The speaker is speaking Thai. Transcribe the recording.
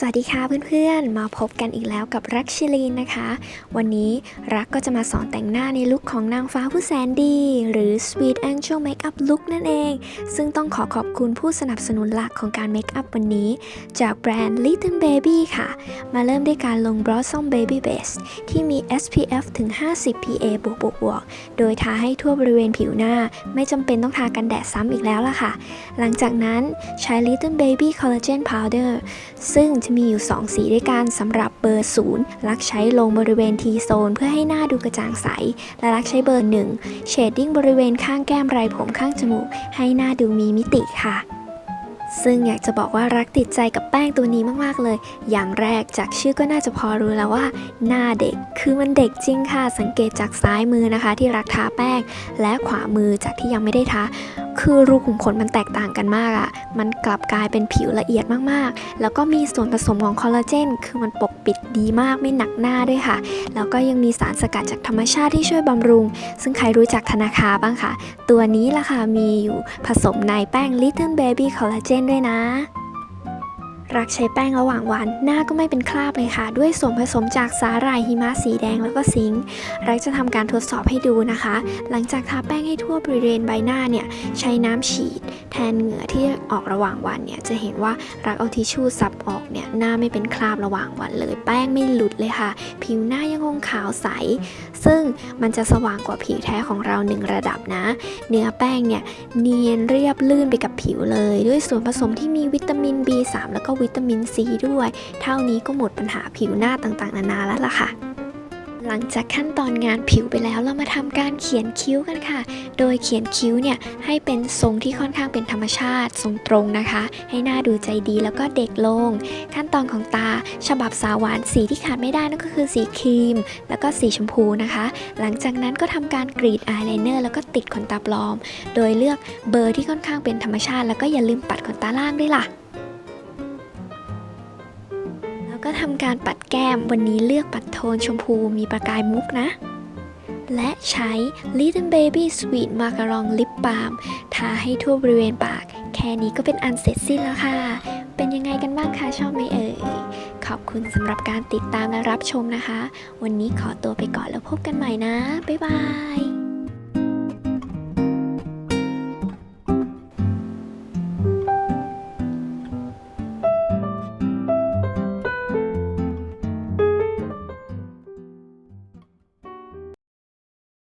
สวัสดีค่ะเพื่อนๆ มาพบกันอีกแล้วกับรักชิลีนนะคะ วันนี้รักก็จะมาสอนแต่งหน้าในลุคของนางฟ้าผู้แสนดี หรือ Sweet Angel Makeup Look นั่นเอง ซึ่งต้องขอขอบคุณผู้สนับสนุนหลักของการเมคอัพวันนี้ จากแบรนด์ Little Baby ค่ะ มาเริ่มด้วยการลง Blossom Baby Base ที่มี SPF ถึง 50 PA บวกบวกบวกโดยทาให้ทั่วบริเวณผิวหน้า ไม่จำเป็นต้องทากันแดดซ้ำอีกแล้วล่ะค่ะ หลังจากนั้นใช้ Little Baby Collagen Powder ซึ่งจะมีอยู่ 2 สีด้วยกันสำหรับเบอร์ 0 ลักใช้ลงบริเวณ T zone เพื่อให้หน้าดูกระจ่างใส และลักใช้เบอร์ 1 เชดดิ้งบริเวณข้างแก้มไรผมข้างจมูก ให้หน้าดูมีมิติค่ะซึ่งอยากจะบอกว่ารักติดใจกับแป้งตัวนี้มากๆเลย อย่างแรกจากชื่อก็น่าจะพอรู้แล้วว่า หน้าเด็ก คือมันเด็กจริงค่ะ สังเกตจากซ้ายมือนะคะ ที่รักทาแป้ง และขวามือจากที่ยังไม่ได้ทา คือรูขุมขนมันแตกต่างกันมากอะ่ะ มันกลับกลายเป็นผิวละเอียดมากๆ แล้วก็มีส่วนผสมของคอลลาเจน คือมันปกปิดดีมากไม่หนักหน้าด้วยค่ะ แล้วก็ยังมีสารสกัดจากธรรมชาติที่ช่วยบำรุง ซึ่งใครรู้จักธนาคาบ้างคะตัวนี้ล่ะค่ะมีอยู่ผสมในแป้ง Little Baby Collagen ด้วยนะ รักใช้แป้งระหว่างวัน หน้าก็ไม่เป็นคราบเลยค่ะ ด้วยส่วนผสมจากสาหร่ายหิมะสีแดงแล้วก็ซิงค์รักจะทำการทดสอบให้ดูนะคะ หลังจากทาแป้งให้ทั่วบริเวณใบหน้าเนี่ยใช้น้ำฉีด แทนเหงื่อที่ออกระหว่างวันเนี่ยจะเห็นว่ารักเอาทิชชู่ซับออกเนี่ยหน้าไม่เป็นคราบระหว่างวันเลย แป้งไม่หลุดเลยค่ะ ผิวหน้ายังคงขาวใส ซึ่งมันจะสว่างกว่าผิวแท้ของเราหนึ่งระดับนะ เนื้อแป้งเนี่ยเนียนเรียบลื่นไปกับผิวเลย ด้วยส่วนผสมที่มีวิตามิน B3 แล้วก็วิตามิน C ด้วย เท่านี้ก็หมดปัญหาผิวหน้าต่างๆ นานาแล้วล่ะค่ะ หลังจากขั้นตอนงานผิวไปแล้วเรามาทำการเขียนคิ้วกันค่ะ โดยเขียนคิ้วเนี่ยให้เป็นทรงที่ค่อนข้างเป็นธรรมชาติทรงตรงนะคะ ให้หน้าดูใจดีแล้วก็เด็กลง ขั้นตอนของตาฉบับสาวหวานสีที่ขาดไม่ได้นั่นก็คือสีครีม แล้วก็สีชมพูนะคะ หลังจากนั้นก็ทำการกรีดอายไลเนอร์แล้วก็ติดขนตาปลอม โดยเลือกเบอร์ที่ค่อนข้างเป็นธรรมชาติ แล้วก็อย่าลืมปัดขนตาล่างด้วยล่ะ ก็ทำการปัดแก้มวันนี้เลือกปัดโทนชมพูมีประกายมุกนะ และใช้ Little Baby Sweet Macaron Lip Balm ทาให้ทั่วบริเวณปาก แค่นี้ก็เป็นอันเสร็จสิ้นแล้วค่ะ เป็นยังไงกันบ้างคะชอบไหมเอ่ย ขอบคุณสำหรับการติดตามและรับชมนะคะ วันนี้ขอตัวไปก่อนแล้วพบกันใหม่นะ บ๊ายบาย